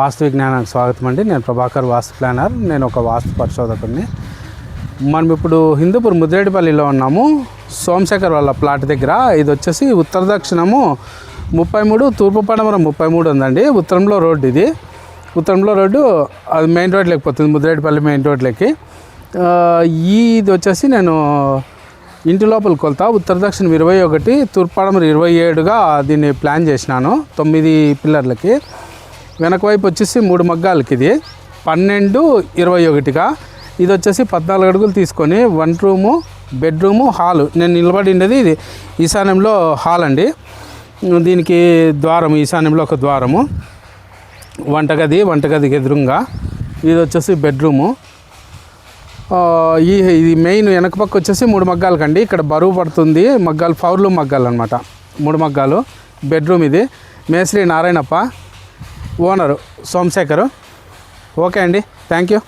వాస్తు విజ్ఞానానికి స్వాగతం అండి. నేను ప్రభాకర్ వాస్తు ప్లానర్. నేను ఒక వాస్తు పరిశోధకుడిని. మనం ఇప్పుడు హిందూపూర్ ముద్రేడిపల్లిలో ఉన్నాము. సోమశేఖర్ వాళ్ళ ప్లాట్ దగ్గర. ఇది వచ్చేసి ఉత్తర దక్షిణము ముప్పై మూడు తూర్పు పడమర ముప్పై మూడు ఉందండి. ఉత్తరంలో రోడ్డు ఇది. ఉత్తరంలో రోడ్డు అది మెయిన్ రోడ్ లేకపోతుంది ముద్రేడిపల్లి మెయిన్ రోడ్లకి. ఈ ఇది వచ్చేసి నేను ఇంటి లోపల కొలత ఉత్తర దక్షిణం ఇరవై ఒకటి తూర్పు పడమర ఇరవై ఏడుగా దీన్ని ప్లాన్ చేసినాను. తొమ్మిది పిల్లర్లకి. వెనక వైపు వచ్చేసి మూడు మగ్గాలకి ఇది. పన్నెండు ఇరవై ఒకటిగా. ఇది వచ్చేసి పద్నాలుగు అడుగులు తీసుకొని వన్ రూము బెడ్రూము హాలు. నేను నిలబడి ఉండేది ఇది ఈశాన్యంలో హాల్ అండి. దీనికి ద్వారం ఈశాన్యంలో ఒక ద్వారము. వంటగది వంటగదికి ఎదురుగా. ఇది వచ్చేసి బెడ్రూము. ఈ ఇది మెయిన్ వెనక పక్క వచ్చేసి మూడు మగ్గాలు కండి. ఇక్కడ బరువు పడుతుంది. మగ్గాలు పౌర్లు మగ్గాలు అనమాట మూడు మగ్గాలు. బెడ్రూమ్ ఇది. మేశ్రీ నారాయణప్ప. ఓనరు సోమశేఖరు. ఓకే అండి. Thank you.